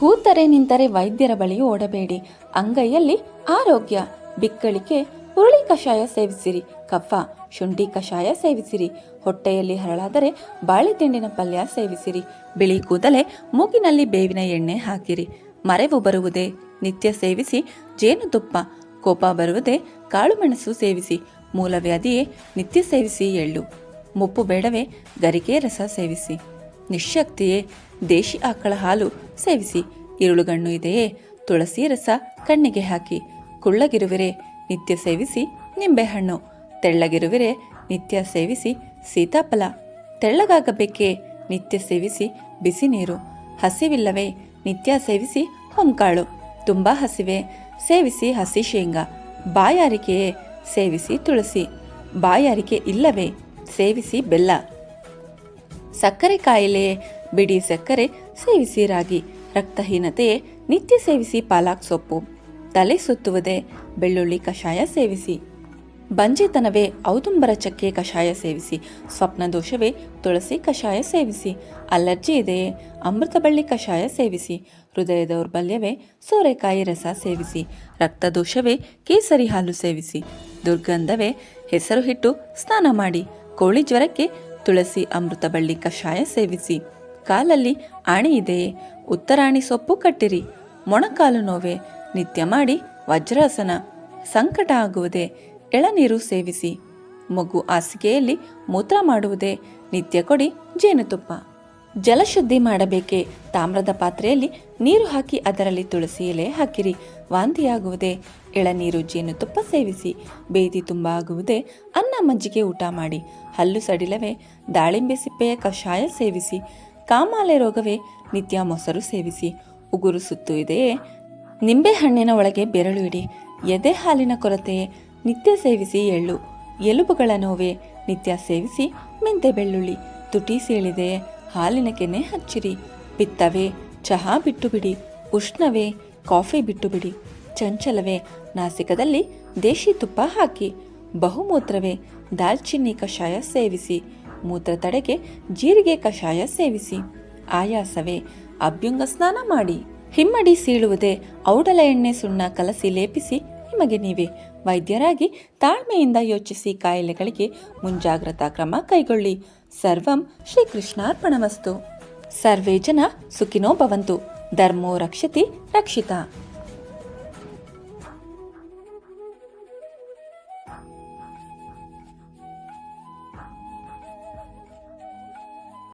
ಕೂತರೆ ನಿಂತರೆ ವೈದ್ಯರ ಬಳಿ ಓಡಬೇಡಿ. ಅಂಗೈಯಲ್ಲಿ ಆರೋಗ್ಯ. ಬಿಕ್ಕಳಿಕೆ ಹುರುಳಿ ಕಷಾಯ ಸೇವಿಸಿರಿ. ಕಫ, ಶುಂಠಿ ಕಷಾಯ ಸೇವಿಸಿರಿ. ಹೊಟ್ಟೆಯಲ್ಲಿ ಹರಳಾದರೆ ಬಾಳೆತಿಂಡಿನ ಪಲ್ಯ ಸೇವಿಸಿರಿ. ಬಿಳಿ ಕೂದಲೆ, ಮೂಗಿನಲ್ಲಿ ಬೇವಿನ ಎಣ್ಣೆ ಹಾಕಿರಿ. ಮರೆವು ಬರುವುದೇ? ನಿತ್ಯ ಸೇವಿಸಿ ಜೇನುತುಪ್ಪ. ಕೋಪ ಬರುವುದೇ? ಕಾಳುಮೆಣಸು ಸೇವಿಸಿ. ಮೂಲವ್ಯಾಧಿಯೇ ನಿತ್ಯ ಸೇವಿಸಿ ಎಳ್ಳು. ಮುಪ್ಪು ಬೇಡವೇ? ಗರಿಕೆ, ರಸ ಸೇವಿಸಿ. ನಿಶಕ್ತಿಯೇ ದೇಶಿ ಆಕಳ ಹಾಲು ಸೇವಿಸಿ. ಇರುಳುಗಣ್ಣು ಇದೆಯೇ? ತುಳಸಿ ರಸ ಕಣ್ಣಿಗೆ ಹಾಕಿ. ಕುಳ್ಳಗಿರುವಿರೆ ನಿತ್ಯ ಸೇವಿಸಿ ನಿಂಬೆಹಣ್ಣು. ತೆಳ್ಳಗಿರುವಿರೆ ನಿತ್ಯ ಸೇವಿಸಿ ಸೀತಾಫಲ. ತೆಳ್ಳಗಾಗಬೇಕೇ? ನಿತ್ಯ ಸೇವಿಸಿ ಬಿಸಿ ನೀರು ಹಸಿವಿಲ್ಲವೇ? ನಿತ್ಯ ಸೇವಿಸಿ ಹೊಂಕಾಳು. ತುಂಬ ಹಸಿವೆ? ಸೇವಿಸಿ ಹಸಿ ಶೇಂಗಾ. ಬಾಯಾರಿಕೆಯೇ? ಸೇವಿಸಿ ತುಳಸಿ. ಬಾಯಾರಿಕೆ ಇಲ್ಲವೇ? ಸೇವಿಸಿ ಬೆಲ್ಲ. ಸಕ್ಕರೆ ಕಾಯಿಲೆ, ಬಿಡಿ ಸಕ್ಕರೆ ಸೇವಿಸಿ ರಾಗಿ, ರಕ್ತಹೀನತೆ, ನಿತ್ಯ ಸೇವಿಸಿ ಪಾಲಾಕ್ ಸೊಪ್ಪು, ತಲೆ ಸುತ್ತುವುದೇ ಬೆಳ್ಳುಳ್ಳಿ ಕಷಾಯ ಸೇವಿಸಿ. ಬಂಜೆತನವೇ ಔದುಂಬರ ಚಕ್ಕೆ ಕಷಾಯ ಸೇವಿಸಿ, ಸ್ವಪ್ನ ದೋಷವೇ ತುಳಸಿ ಕಷಾಯ ಸೇವಿಸಿ, ಅಲರ್ಜಿ ಇದೆಯೇ ಅಮೃತಬಳ್ಳಿ ಕಷಾಯ ಸೇವಿಸಿ, ಹೃದಯ ದೌರ್ಬಲ್ಯವೇ ಸೋರೆಕಾಯಿ ರಸ ಸೇವಿಸಿ ರಕ್ತದೋಷವೇ ಕೇಸರಿ ಹಾಲು ಸೇವಿಸಿ, ದುರ್ಗಂಧವೇ ಹೆಸರು ಹಿಟ್ಟು ಸ್ನಾನ ಮಾಡಿ, ಕೋಳಿ ಜ್ವರಕ್ಕೆ ತುಳಸಿ ಅಮೃತಬಳ್ಳಿ ಕಷಾಯ ಸೇವಿಸಿ. ಕಾಲಲ್ಲಿ ಆಣಿ ಇದೆಯೇ ಉತ್ತರಾಣಿ ಸೊಪ್ಪು ಕಟ್ಟಿರಿ. ಮೊಣಕಾಲು ನೋವೆ. ನಿತ್ಯ ಮಾಡಿ ವಜ್ರಾಸನ. ಸಂಕಟ ಆಗುವುದೇ. ಎಳನೀರು ಸೇವಿಸಿ. ಮಗು ಹಾಸಿಗೆಯಲ್ಲಿ ಮೂತ್ರ ಮಾಡುವುದೇ. ನಿತ್ಯ ಕೊಡಿ ಜೇನುತುಪ್ಪ. ಜಲಶುದ್ಧಿ ಮಾಡಬೇಕೇ? ತಾಮ್ರದ ಪಾತ್ರೆಯಲ್ಲಿ ನೀರು ಹಾಕಿ ಅದರಲ್ಲಿ ತುಳಸಿ ಎಲೆ ಹಾಕಿರಿ. ವಾಂತಿಯಾಗುವುದೇ? ಎಳನೀರು ಜೇನುತುಪ್ಪ ಸೇವಿಸಿ. ಬೇದಿ ತುಂಬ ಆಗುವುದೇ ಅನ್ನ ಮಜ್ಜಿಗೆ ಊಟ ಮಾಡಿ. ಹಲ್ಲು ಸಡಿಲವೇ? ದಾಳಿಂಬೆ ಸಿಪ್ಪೆಯ ಕಷಾಯ ಸೇವಿಸಿ. ಕಾಮಾಲೆ ರೋಗವೇ? ನಿತ್ಯ ಮೊಸರು ಸೇವಿಸಿ. ಉಗುರು ಸುತ್ತು ಇದೆಯೇ? ನಿಂಬೆಹಣ್ಣಿನ ಒಳಗೆ ಬೆರಳು ಇಡಿ. ಎದೆ ಹಾಲಿನ ಕೊರತೆಯೇ? ನಿತ್ಯ ಸೇವಿಸಿ ಎಳ್ಳು. ಎಲುಬುಗಳ ನೋವೇ? ನಿತ್ಯ ಸೇವಿಸಿ ಮೆಂತೆ ಬೆಳ್ಳುಳ್ಳಿ ತುಟಿ ಸೀಳಿದೆ ಹಾಲಿನ ಕೆನೆ ಹಚ್ಚಿರಿ. ಪಿತ್ತವೇ ಚಹಾ ಬಿಟ್ಟು ಬಿಡಿ ಉಷ್ಣವೇ, ಕಾಫಿ ಬಿಟ್ಟು ಬಿಡಿ ಚಂಚಲವೇ, ನಾಸಿಕದಲ್ಲಿ ದೇಶಿ ತುಪ್ಪ ಹಾಕಿ. ಬಹುಮೂತ್ರವೇ, ದಾಲ್ಚಿನ್ನಿ ಕಷಾಯ ಸೇವಿಸಿ. ಮೂತ್ರ ತಡೆಗೆ ಜೀರಿಗೆ ಕಷಾಯ ಸೇವಿಸಿ. ಆಯಾಸವೇ, ಅಭ್ಯಂಗ ಸ್ನಾನ ಮಾಡಿ. ಹಿಮ್ಮಡಿ ಸೀಳುವುದೇ ಔಡಲ ಎಣ್ಣೆ ಸುಣ್ಣ ಕಲಸಿ ಲೇಪಿಸಿ ನಿಮಗೆ ನೀವೇ ವೈದ್ಯರಾಗಿ ತಾಳ್ಮೆಯಿಂದ ಯೋಚಿಸಿ ಕಾಯಿಲೆಗಳಿಗೆ ಮುಂಜಾಗ್ರತಾ ಕ್ರಮ ಕೈಗೊಳ್ಳಿ. ಸರ್ವಂ ಶ್ರೀಕೃಷ್ಣಾರ್ಪಣಮಸ್ತು. ಸರ್ವೇ ಜನ ಸುಖಿನೋ ಭವಂತು. ಧರ್ಮೋ ರಕ್ಷತಿ ರಕ್ಷಿತ.